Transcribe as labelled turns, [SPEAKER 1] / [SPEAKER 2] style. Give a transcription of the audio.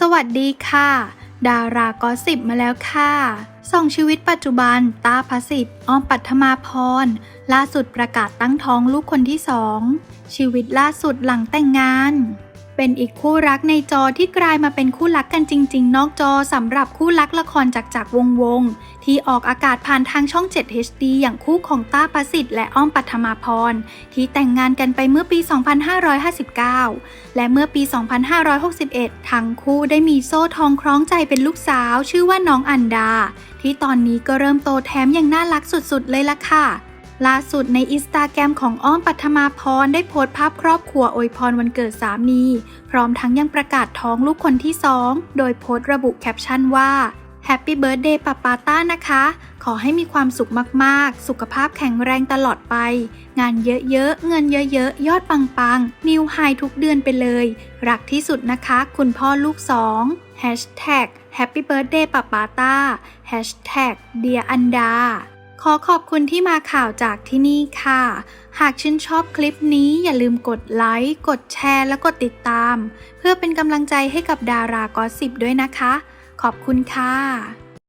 [SPEAKER 1] สวัสดีค่ะ ดารากอสิบมาแล้วค่ะส่องชีวิตปัจจุบัน ตาพระสิทธิ์อ้อมปัทมาพร ล่าสุดประกาศตั้งท้องลูกคนที่สอง ชีวิตล่าสุดหลังแต่งงาน เป็นอีกคู่รักในจอที่กลายมาเป็นคู่รักกันจริง ๆ นอกจอสำหรับคู่รักละครจากจากวงวงๆที่ออกอากาศผ่านทางช่อง 7 HD อย่างคู่ของต้าประสิทธิ์และอ้อมปัทมาพร ที่แต่งงานกันไปเมื่อปี 2559 และเมื่อปี 2561 ทั้งคู่ได้มีโซ่ทองคล้องใจเป็นลูกสาว ชื่อว่าน้องอันดา ที่ตอนนี้ก็เริ่มโตแถมอยังน่ารักสุดๆเลยล่ะค่ะ ล่าสุดในอินสตาแกรมของอ้อมปัทมาพรได้โพสต์ภาพครอบครัวอวยพรวันเกิดสามี พร้อมทั้งยังประกาศท้องลูกคนที่สอง โดยโพสต์ระบุแคปชั่นว่า Happy Birthday ปาปาต้านะคะ ขอให้มีความสุขมากๆ สุขภาพแข็งแรงตลอดไป งานเยอะๆ เงินเยอะๆ ยอดปังๆ นิวไฮทุกเดือนไปเลย รักที่สุดนะคะ คุณพ่อลูกสอง Hashtag Happy Birthday ปาปาต้า Hashtag Dear อันดา ขอขอบคุณที่มาข่าวจากที่นี่ค่ะ หากชื่นชอบคลิปนี้อย่าลืมกดไลค์ กดแชร์ และกดติดตาม เพื่อเป็นกำลังใจให้กับดารากอสสิบด้วยนะคะ ขอบคุณค่ะ